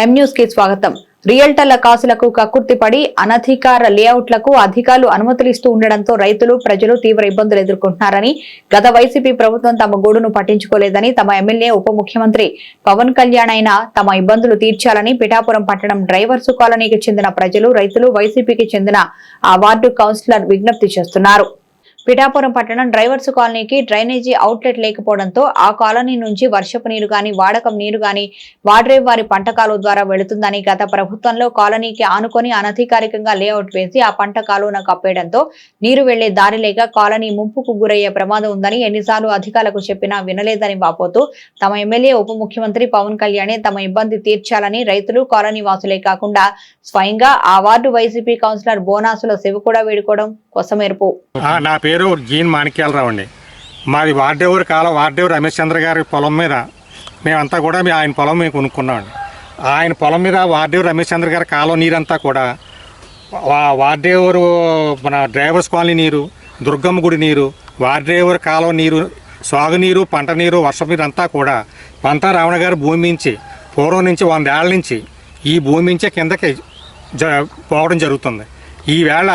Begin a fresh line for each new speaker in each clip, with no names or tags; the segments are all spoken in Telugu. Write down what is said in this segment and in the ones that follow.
ఎం న్యూస్కి స్వాగతం. రియల్టర్ల కాసులకు కక్కుర్తిపడి అనధికార లేఅవుట్లకు అధికారులు అనుమతులు ఇస్తూ ఉండడంతో రైతులు ప్రజలు తీవ్ర ఇబ్బందులు ఎదుర్కొంటున్నారని గత వైసీపీ ప్రభుత్వం తమ గోడును పట్టించుకోలేదని తమ ఎమ్మెల్యే ఉప ముఖ్యమంత్రి పవన్ కళ్యాణ్ అయినా తమ ఇబ్బందులు తీర్చాలని పిఠాపురం పట్టణం డ్రైవర్సు కాలనీకి చెందిన ప్రజలు రైతులు వైసీపీకి చెందిన ఆ వార్డు కౌన్సిలర్ విజ్ఞప్తి చేస్తున్నారు. పిఠాపురం పట్టణం డ్రైవర్స్ కాలనీకి డ్రైనేజీ అవుట్లెట్ లేకపోవడంతో ఆ కాలనీ నుంచి వర్షపు నీరు గాని వాడకం నీరు గాని వాడ్రేవ్ వారి పంట కాలువ ద్వారా వెళుతుందని గత ప్రభుత్వంలో కాలనీకి ఆనుకొని అనధికారికంగా లేఅవుట్ వేసి ఆ పంట కాలువను కప్పేయడంతో నీరు వెళ్ళే దారి లేక కాలనీ ముంపుకు గురయ్యే ప్రమాదం ఉందని ఎన్నిసార్లు అధికారులకు చెప్పినా వినలేదని వాపోతూ తమ ఎమ్మెల్యే ఉప ముఖ్యమంత్రి పవన్ కళ్యాణే తమ ఇబ్బంది తీర్చాలని రైతులు కాలనీ వాసులే కాకుండా స్వయంగా ఆ వార్డు వైసీపీ కౌన్సిలర్ బోనాసుల శివ కూడా వేడుకోవడం కొసమెరుపు.
పేరు జీన్ మాణిక్యాలరావు అండి. మాది వార్డేవూరు కాలం వార్డేవూరు రమేష్ చంద్ర గారి పొలం మీద మేమంతా కూడా మీ ఆయన పొలం మేము కొనుక్కున్నామండి ఆయన పొలం మీద వార్డేవూరు రమేష్ చంద్ర గారి కాలం నీరంతా కూడా వా- వార్డేవూరు మన డ్రైవర్స్ కాలనీ నీరు దుర్గమ్మ గుడి నీరు వార్డేవూరు కాలం నీరు సాగునీరు పంట నీరు వర్షపు నీరు అంతా కూడా పంతా రావణ గారి భూమి నుంచి పూర్వం నుంచి వందేళ్ళ నుంచి ఈ భూమి నుంచే కిందకి జ పోవడం జరుగుతుంది. ఈవేళ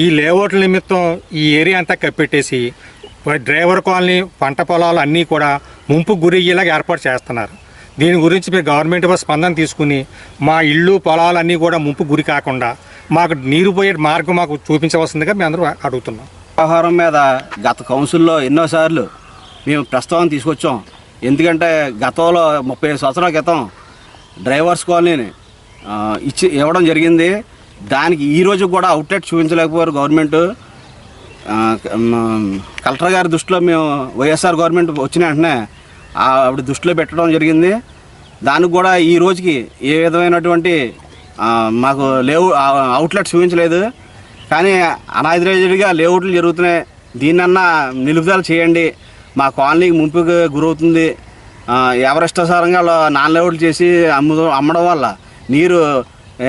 ఈ లేఅవుట్ల నిమిత్తం ఈ ఏరియా అంతా కప్పెట్టేసి డ్రైవర్ కాలనీ పంట పొలాలు అన్నీ కూడా ముంపు గురయ్యేలాగా ఏర్పాటు చేస్తున్నారు. దీని గురించి మీరు గవర్నమెంట్ స్పందన తీసుకుని మా ఇళ్ళు పొలాలు అన్నీ కూడా ముంపు గురి కాకుండా మాకు నీరు పోయే మార్గం మాకు చూపించవలసిందిగా మేము అందరూ అడుగుతున్నాం.
వ్యవహారం మీద గత కౌన్సిల్లో ఎన్నోసార్లు మేము ప్రస్తావన తీసుకొచ్చాం. ఎందుకంటే గతంలో ముప్పై ఐదు సంవత్సరాల క్రితం డ్రైవర్స్ కాలనీని ఇచ్చి ఇవ్వడం జరిగింది. దానికి ఈ రోజు కూడా అవుట్లెట్ చూపించలేకపోయారు గవర్నమెంట్. కలెక్టర్ గారి దృష్టిలో మేము వైఎస్ఆర్ గవర్నమెంట్ వచ్చిన వెంటనే ఆవిడ దృష్టిలో పెట్టడం జరిగింది. దానికి కూడా ఈ రోజుకి ఏ విధమైనటువంటి మాకు లేవు అవుట్లెట్ చూపించలేదు. కానీ అనాథరైజ్డ్గా లేఅవుట్లు జరుగుతున్నాయి. దీన్నన్నా నిలుపుదల చేయండి. మా కాలనీకి ముంపుకు గురవుతుంది. ఎవరిష్టసారంగా నాన్ లేఅవుట్లు చేసి అమ్ము అమ్మడం వల్ల నీరు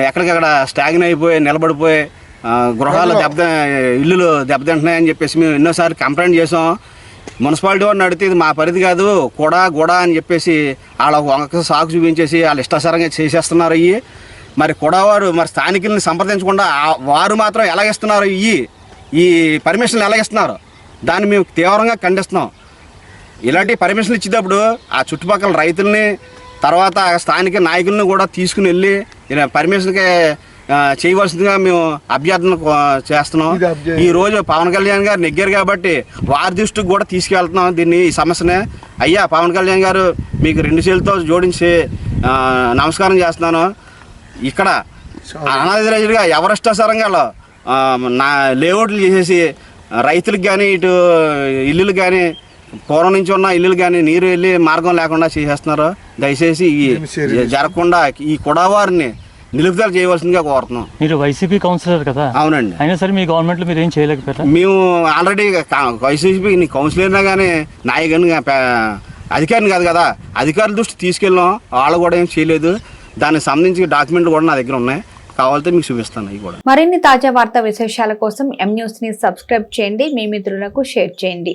ఎక్కడికక్కడ స్టాగ్న్ అయిపోయి నిలబడిపోయి గృహాలు దెబ్బ ఇల్లులు దెబ్బతింటున్నాయని చెప్పేసి మేము ఎన్నోసార్లు కంప్లైంట్ చేసాం మున్సిపాలిటీ వాడిని అడిగితే ఇది మా పరిధి కాదు కూడా కూడా అని చెప్పేసి వాళ్ళ వంక సాకు చూపించేసి వాళ్ళు ఇష్టాసారంగా చేసేస్తున్నారు ఇవి మరి కూడా వారు మరి స్థానికుల్ని సంప్రదించకుండా వారు మాత్రం ఎలా ఇస్తున్నారు ఇవి ఈ పర్మిషన్లు ఎలా ఇస్తున్నారు దాన్ని మేము తీవ్రంగా ఖండిస్తున్నాం. ఇలాంటి పర్మిషన్లు ఇచ్చేటప్పుడు ఆ చుట్టుపక్కల రైతుల్ని తర్వాత స్థానిక నాయకులను కూడా తీసుకుని వెళ్ళి పర్మిషన్కి చేయవలసిందిగా మేము అభ్యర్థన చేస్తున్నాం. ఈ రోజు పవన్ కళ్యాణ్ గారు నెగ్గారు కాబట్టి వారి దృష్టికి కూడా తీసుకెళ్తున్నాం దీన్ని ఈ సమస్యనే. అయ్యా పవన్ కళ్యాణ్ గారు మీకు రెండు చేతులతో జోడించి నమస్కారం చేస్తున్నాను. ఇక్కడ అనాథరైజ్డ్గా ఎవరిష్టాసారంగా ఆ, నా లేఅవుట్లు చేసేసి రైతులకు కానీ ఇటు ఇల్లులు కానీ పూర్వం నుంచి ఉన్న ఇల్లులు కానీ నీరు వెళ్ళి మార్గం లేకుండా చేసేస్తున్నారు. దయచేసి ఈ జరగకుండా ఈ కుడవారిని నిలుపుదల చేయవలసిందిగా కోరుతున్నాం.
మీరు వైసీపీ కౌన్సిలర్ కదా?
అవునండి.
అయినా సరే మీ గవర్నమెంట్లో మీరు ఏం చేయలేకపోయారా?
మేము ఆల్రెడీ వైసీపీ నీ కౌన్సిలర్నా కానీ నాయకుని అధికారిని కాదు కదా అధికారుల దృష్టి తీసుకెళ్ళాం వాళ్ళు కూడా ఏం చేయలేదు. దానికి సంబంధించి డాక్యుమెంట్లు కూడా నా దగ్గర ఉన్నాయి. కావాలంటే మీకు చూపిస్తాను అవి కూడా.
మరిన్ని తాజా వార్తా విశేషాల కోసం ఎం న్యూస్ని సబ్స్క్రైబ్ చేయండి. మీ మిత్రులకు షేర్ చేయండి.